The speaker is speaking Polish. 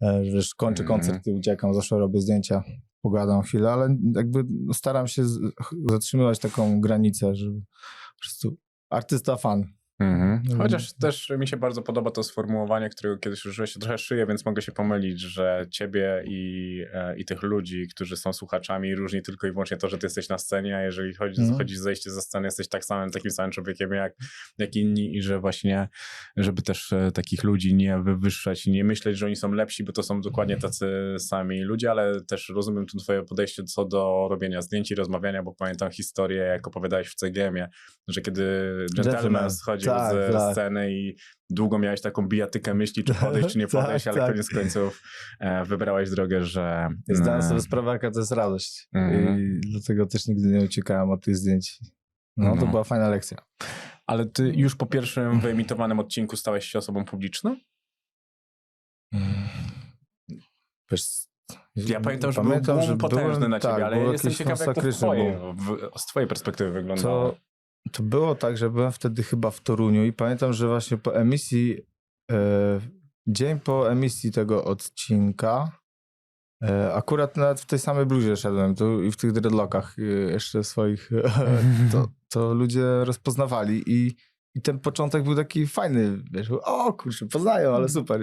E, Wiesz, kończę Mhm. koncert i uciekam, zawsze robię zdjęcia, pogadam chwilę, ale jakby staram się zatrzymywać taką granicę, żeby po prostu artysta fan. Mhm. Mhm. Chociaż też mi się bardzo podoba to sformułowanie, którego kiedyś użyłeś, się trochę szyję, więc mogę się pomylić, że ciebie i, e, i tych ludzi, którzy są słuchaczami, różni tylko i wyłącznie to, że ty jesteś na scenie, a jeżeli chodzi, Mhm. chodzi o zejście ze sceny, jesteś tak samym, takim samym człowiekiem jak, jak inni i że właśnie, żeby też e, takich ludzi nie wywyższać i nie myśleć, że oni są lepsi, bo to są dokładnie tacy sami ludzie, ale też rozumiem tu twoje podejście co do robienia zdjęć i rozmawiania, bo pamiętam historię, jak opowiadałeś w CGM-ie, że kiedy Gentleman. Gentleman schodził Tak, ze tak. sceny i długo miałeś taką bijatykę myśli, czy podejść, czy nie Tak, podejść, ale tak. koniec końców e, wybrałeś drogę, że... Zdałem e, sobie sprawę, jaka to jest radość. Mhm. I dlatego też nigdy nie uciekałem od tych zdjęć. No, to No. była fajna lekcja. Ale ty już po pierwszym wyemitowanym odcinku stałeś się osobą publiczną? Wiesz, Ja pamiętam, że pamiętam, był boom potężny byłem- na ciebie, tak, ale jestem ciekaw, jak to z było. w, z twojej perspektywy wyglądało. To, to było tak, że byłem wtedy chyba w Toruniu i pamiętam, że właśnie po emisji, e, dzień po emisji tego odcinka, e, akurat nawet w tej samej bluzie szedłem tu i w tych dreadlockach e, jeszcze swoich, to, to ludzie rozpoznawali i, i ten początek był taki fajny, wiesz, o kurczę, poznają, ale super.